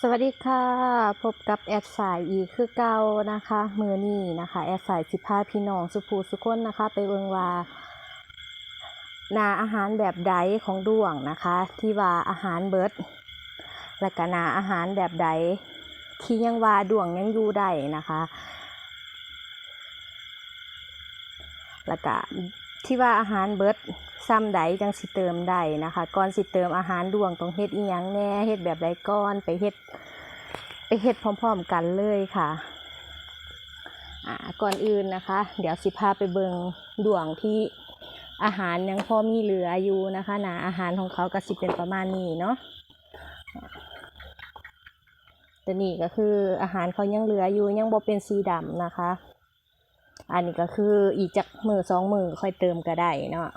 สวัสดีค่ะ พบกับแอดสายอีกคือเก่านะคะ มือนี้นะคะ แอดสายสิพาพี่น้องสุภูสุคนนะคะ ไปเบิงว่านาอาหารแบบใดของดวงนะคะ ที่ว่าอาหารเบิดและก็นาอาหารแบบใดที่ยังว่าดวงยังอยู่ได้นะคะ แล้วก็ ที่ว่าอาหารเบิดซ้ำใดจังสิเติมได้นะคะ ก่อนสิเติมอาหารดวงต้องเฮ็ดอีหยังแน่เฮ็ดแบบใดก่อนไปเฮ็ดไปเฮ็ดพร้อมๆกันเลยค่ะอ่าก่อนอื่นนะคะ เดี๋ยวสิพาไปเบิงดวงที่อาหารยังพอมีเหลืออยู่นะคะนะอาหารของเขาก็สิเป็นประมาณนี้เนาะแต่นี่ก็คืออาหารเขายังเหลืออยู่ยังบ่เป็นสีดำนะคะ อันนี้ก็คืออีกจากมือสองมือค่อยเติมก็ได้เนาะ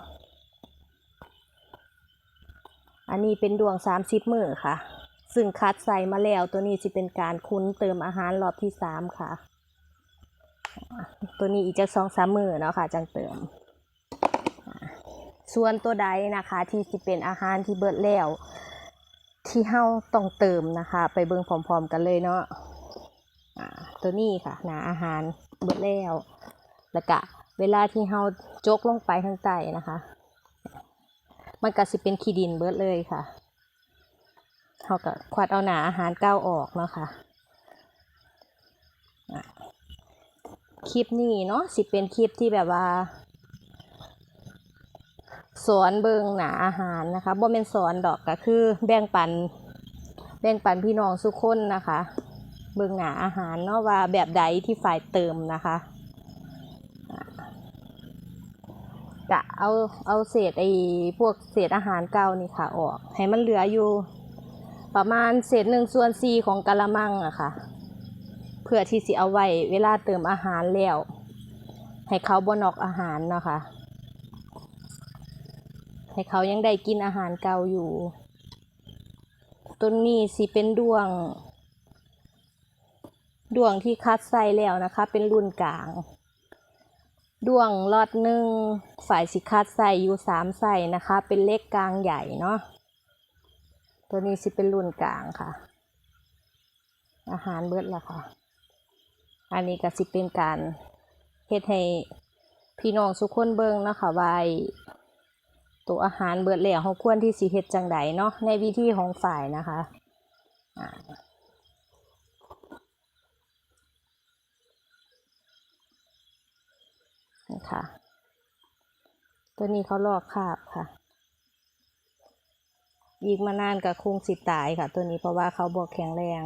อันนี้เป็นดวงสามสิบมือค่ะ ซึ่งคัดใส่มาแล้วตัวนี้จะเป็นการคุ้นเติมอาหารรอบที่สามค่ะ ตัวนี้อีกจากสองสามมือเนาะค่ะจังเติม ส่วนตัวใดนะคะที่จะเป็นอาหารที่เบิดแล้ว ที่เฮาต้องเติมนะคะ ไปเบิ่งพร้อมๆกันเลยเนาะตัวนี้ค่ะนะอาหารเบิดแล้ว แล้วก็เวลาที่เฮาจกลงไปข้างใต้นะคะ มันก็สิเป็นขี้ดินเบิดเลยค่ะเฮาก็ควัดเอาหนาอาหารก้าวออกเนาะคะ่ะคลิปนี้เนาะสิเป็นคลิปที่แบบว่า สอนเบิงหนาอาหารนะคะบ่เป็นสอนดอกก็คือแบ่งปัน แบ่งปันพี่น้องสุกคนนะคะ เบิงหนาอาหารเนาะว่าแบบใดที่ฝ่ายเติมนะคะ กะ เอาเอาเศษไอ้พวกเศษอาหารเก่านี่ค่ะออก ให้มันเหลืออยู่ ประมาณเศษหนึ่งส่วนสี่ของกะละมังอะค่ะ เพื่อที่สิเอาไว้เวลาเติมอาหารแล้ว ให้เขาบนอกอาหารเนาะค่ะ ให้เขายังได้กินอาหารเก่าอยู่ ต้นนี้สิเป็นดวง ดวงที่คัดใส่แล้วนะคะ เป็นรุ่นกลาง ดวงลอดหนึ่งฝ่ายสิคัดใส่อยู่สามใส่นะคะ เป็นเลขกลางใหญ่เนาะตัวนี้สิเป็นรุ่นกลางค่ะ อาหารเบิดแล้วค่ะ อันนี้ก็สิเป็นการเฮ็ดให้พี่น้องสุกคนเบิ่งนะค่ะว่าตัวอาหารเบิดแล้วเขาควรที่สิเฮ็ดจังใดเนาะในวิธีของฝ่ายนะคะอ่า นี่ค่ะ ตัวนี้เขาลอกคาบค่ะยิงมานานกับคงสิตายค่ะ ตัวนี้เพราะว่าเขาบอกแข็งแรง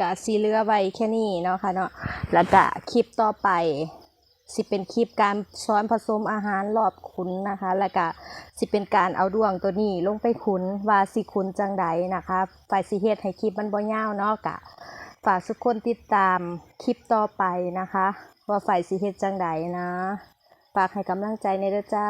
กะสีเหลือไว้แค่นี้เนาะค่ะเนาะแล้วก็คลิปต่อไป สิเป็นคลิปการช้อนผสมอาหารรอบขุนนะคะ แล้วก็สิเป็นการเอาดวงตัวนี้ลงไปขุนว่าสิขุนจังใดนะคะฝ่ายสิเฮ็ดให้คลิปมันบ่ยาวเนาะกะฝากทุกคนติดตามคลิปต่อไปนะคะ ว่าฝ่ายสิเฮ็ดจังใดนะฝากให้กำลังใจในเด้อจ้า